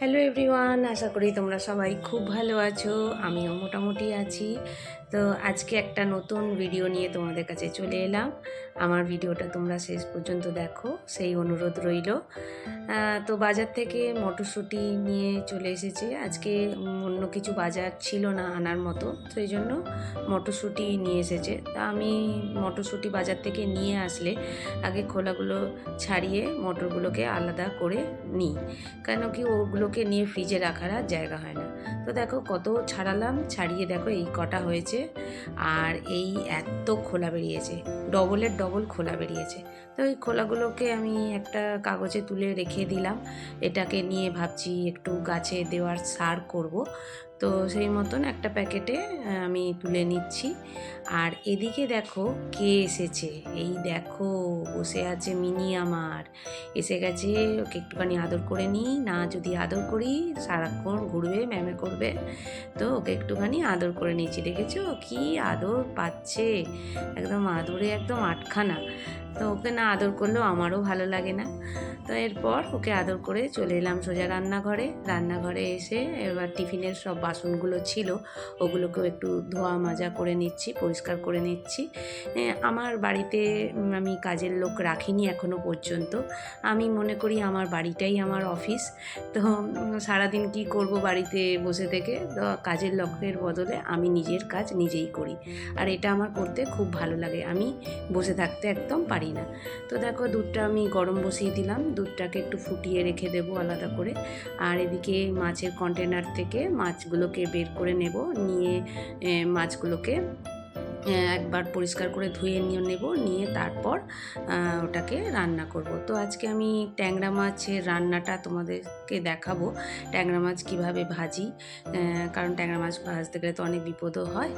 Hello everyone আশা করি তোমরা সবাই খুব ভালো আছো। আমিও মোটামুটি আছি। তো আজকে একটা নতুন ভিডিও নিয়ে তোমাদের কাছে চলে এলাম। আমার ভিডিওটা তোমরা শেষ পর্যন্ত দেখো, সেই অনুরোধ রইল। তো বাজার থেকে মটরশুঁটি নিয়ে চলে এসেছে। আজকে অন্য কিছু বাজার ছিল না আনার মতো, সেই জন্য মটরশুঁটি নিয়ে এসেছে। তা আমি মটরশুঁটি বাজার থেকে নিয়ে আসলে আগে খোলাগুলো ছাড়িয়ে মটরগুলোকে আলাদা করে নিই। কেন কি ওগুলোকে নিয়ে ফ্রিজে রাখার আর জায়গা হয় না। তো দেখো কত ছাড়ালাম, ছাড়িয়ে দেখো এই কটা হয়েছে। আর এই এত খোলা বেরিয়েছে ডবলের ডবল খোলা বেরিয়েছে। তো এই খোলাগুলোকে আমি একটা কাগজে তুলে রেখে দিলাম। এটাকে নিয়ে ভাবছি একটু গাছে দেওয়ার সার করব। তো সেই মতন একটা প্যাকেটে আমি তুলে নিচ্ছি। আর এদিকে দেখো কে এসেছে। এই দেখো, বসে আছে মিনি আমার। এসে গেছে, ওকে একটুখানি আদর করে নিই। না, যদি আদর করি, সারাক্ষণ ঘুরবে, ম্যামে করবে। তো ওকে একটুখানি আদর করে নিয়েছি। দেখেছ? কি আদর পাচ্ছে। একদম আদরে একদম আটখানা। তো ওকে না আদর করলেও আমারও ভালো লাগে না। তো এরপর ওকে আদর করে চলে এলাম সোজা রান্নাঘরে। রান্নাঘরে এসে এবার টিফিনের সব বাসনগুলো ছিল, ওগুলোকেও একটু ধোয়া মাজা করে নিচ্ছি, পরিষ্কার করে নিচ্ছি। আমার বাড়িতে আমি কাজের লোক রাখিনি এখনও পর্যন্ত। আমি মনে করি আমার বাড়িটাই আমার অফিস। তো সারাদিন কি করব বাড়িতে বসে থেকে? তো, কাজের লোকের বদলে আমি নিজের কাজ নিজেই করি। আর এটা আমার করতে খুব ভালো লাগে। আমি বসে থাকতে একদম পারি না। তো দেখো, দুধটা আমি গরম বসিয়ে দিলাম। দুধটাকে একটু ফুটিয়ে রেখে দেবো আলাদা করে। আর এদিকে মাছের কন্টেনার থেকে মাছগুলোকে বের করে নেব নিয়ে মাছগুলোকে একবার পরিষ্কার করে ধুয়ে নিয়ে নেব, নিয়ে তারপর ওটাকে রান্না করব। তো আজকে আমি ট্যাংরা মাছের রান্নাটা তোমাদেরকে দেখাবো, ট্যাংরা মাছ কীভাবে ভাজি কারণ ট্যাংরা মাছ ভাজতে গেলে তো অনেক বিপদও হয়।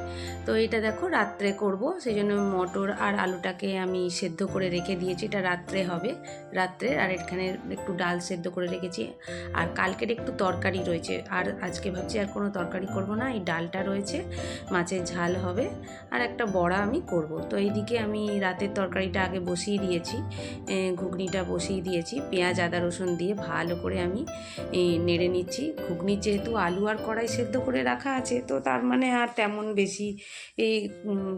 তো এটা দেখো রাত্রে করব সেই জন্য মটর আর আলুটাকে আমি সেদ্ধ করে রেখে দিয়েছি, এটা রাত্রে হবে, রাত্রে, আর এখানে একটু ডাল সেদ্ধ করে রেখেছি। আর কালকের একটু তরকারি রয়েছে, আর আজকে ভাবছি আর কোনো তরকারি করব না, এই ডালটা রয়েছে, মাছের ঝাল হবে, আর একটা বড়া আমি করব। তো এইদিকে আমি রাতের তরকারিটা আগে বসিয়ে দিয়েছি ঘুগনিটা বসিয়ে দিয়েছি। পেঁয়াজ, আদা, রসুন দিয়ে ভালো করে আমি নেড়ে নিচ্ছি। ঘুগনির যেহেতু আলু আর কড়াই সেদ্ধ করে রাখা আছে, তো তার মানে আর তেমন বেশি এই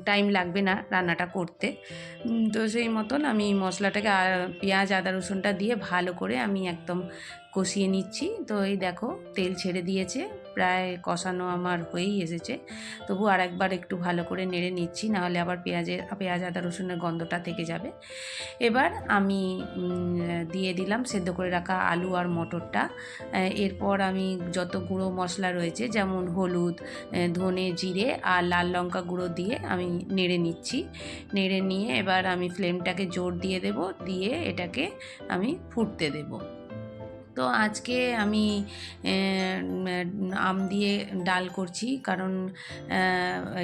টাইম লাগবে না রান্নাটা করতে। তো সেই মতন আমি মশলাটাকে পেঁয়াজ, আদা, রসুনটা দিয়ে ভালো করে আমি একদম কষিয়ে নিচ্ছি। তো এই দেখো, তেল ছেড়ে দিয়েছে। প্রায় কষানো আমার হয়েই এসেছে। তবু আর একবার একটু ভালো করে নেড়ে নিচ্ছি, নাহলে আবার পেঁয়াজের, পেঁয়াজ, আদা, রসুনের গন্ধটা থেকে যাবে। এবার আমি দিয়ে দিলাম সেদ্ধ করে রাখা আলু আর মটরটা। এরপর আমি যত গুঁড়ো মশলা রয়েছে, যেমন হলুদ ধনে জিরে আর লাল লঙ্কা গুঁড়ো দিয়ে আমি নেড়ে নিচ্ছি। নেড়ে নিয়ে এবার আমি ফ্লেমটাকে জোর দিয়ে দেব, দিয়ে এটাকে আমি ফুটতে দেবো। তো আজকে আমি আম দিয়ে ডাল করছি। কারণ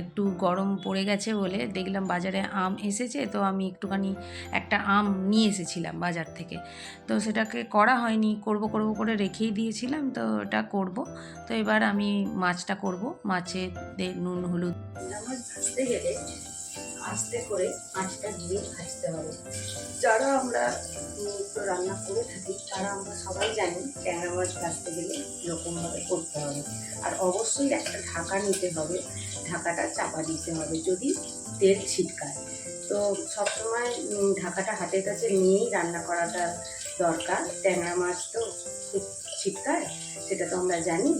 একটু গরম পড়ে গেছে বলে দেখলাম বাজারে আম এসেছে। তো আমি একটুখানি একটা আম নিয়ে এসেছিলাম বাজার থেকে। তো সেটাকে করা হয়নি। করব করব করে রেখেই দিয়েছিলাম। তো ওটা করব। তো এবার আমি মাছটা করব। মাছে নুন, হলুদ। আস্তে করে মাছটা দিয়ে ভাজতে হবে। যারা আমরা নিত্য রান্না করে থাকি, তারা আমরা সবাই জানি ট্যাংরা মাছ ভাজতে গেলে এরকমভাবে করতে হবে। আর অবশ্যই একটা ঢাকা নিতে হবে, ঢাকাটা চাপা দিতে হবে যদি তেল ছিটকায়। তো সবসময় ঢাকাটা হাতের কাছে নিয়েই রান্না করাটা দরকার। ট্যাংরা মাছ তো ছিটকায়, সেটা তো আমরা জানি।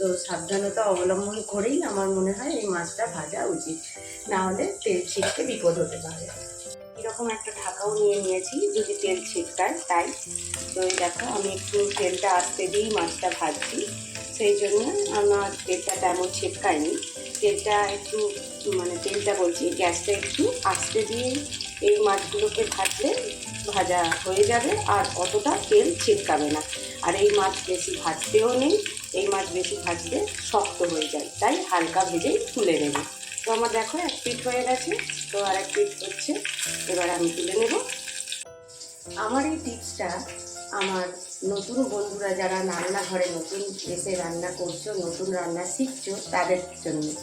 তো সাবধানতা অবলম্বন করেই আমার মনে হয় এই মাছটা ভাজা উচিত। না হলে তেল ছিটকে বিপদ হতে পারে। এরকম একটা ঢাকাও নিয়ে নিয়েছি, যদি তেল ছিটকায়, তাই। তো দেখো, আমি একটু তেলটা আসতে দিয়েই মাছটা ভাজছি। সেই জন্য আমার তেলটা তেমন ছিটকায়নি। তেলটা একটু মানে তেলটা বলছি, গ্যাসটা একটু আস্তে দিয়ে এই মাছগুলোকে ভাজলে ভাজা হয়ে যাবে আর অতটা তেল ছিটকাবে না। আর এই মাছ বেশি ভাজতেও নেই, এই মাছ বেশি ভাজলে শক্ত হয়ে যায়, তাই হালকা ভেজেই তুলে নেবে। তো আমার দেখো, এক পিঠ হয়ে গেছে, তো আর এক পিঠ হচ্ছে, এবার আমি তুলে নেব। আমার এই টিপসটা আমার নতুন বন্ধুরা যারা রান্নাঘরে নতুন এসে রান্না করছ, নতুন রান্না শিখছো, তাদের জন্য।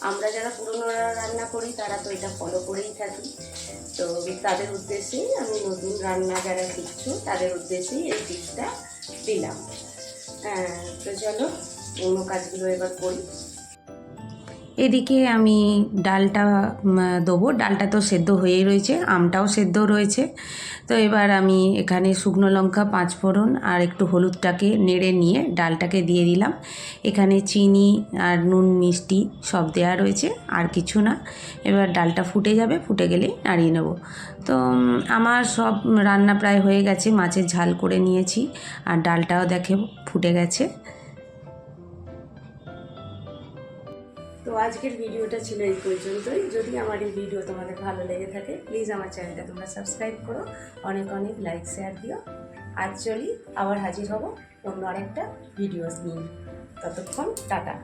আমরা যারা পুরনোরা রান্না করি, তারা তো এটা ফলো করেই থাকি। তো তাদের উদ্দেশ্যেই আমি নতুন রান্না যারা শিখছো, তাদের উদ্দেশ্যেই এই টিপসটা দিলাম। হ্যাঁ তো চলো অন্য কাজগুলো এবার করি। এদিকে আমি ডালটা দেবো। ডালটা তো সেদ্ধ হয়েই রয়েছে, আমটাও সেদ্ধ রয়েছে। তো এবার আমি এখানে শুকনো লঙ্কা পাঁচ ফোড়ন আর একটু হলুদটাকে নেড়ে নিয়ে ডালটাকে দিয়ে দিলাম। এখানে চিনি আর নুন, মিষ্টি সব দেওয়া রয়েছে, আর কিছু না। এবার ডালটা ফুটে যাবে, ফুটে গেলেই নাড়িয়ে নেব। তো আমার সব রান্না প্রায় হয়ে গেছে, মাছের ঝাল করে নিয়েছি। আর ডালটাও দেখে ফুটে গেছে। আজকের ভিডিওটা ছিল এই পর্যন্তই। যদি আমার এই ভিডিও তোমাদের ভালো লেগে থাকে প্লিজ আমার চ্যানেলটা তোমরা সাবস্ক্রাইব করো, অনেক অনেক লাইক শেয়ার দিও। আজ চলি, আবার হাজির হব অন্য আরেকটা ভিডিওস নিয়ে। ততক্ষণ, টাটা।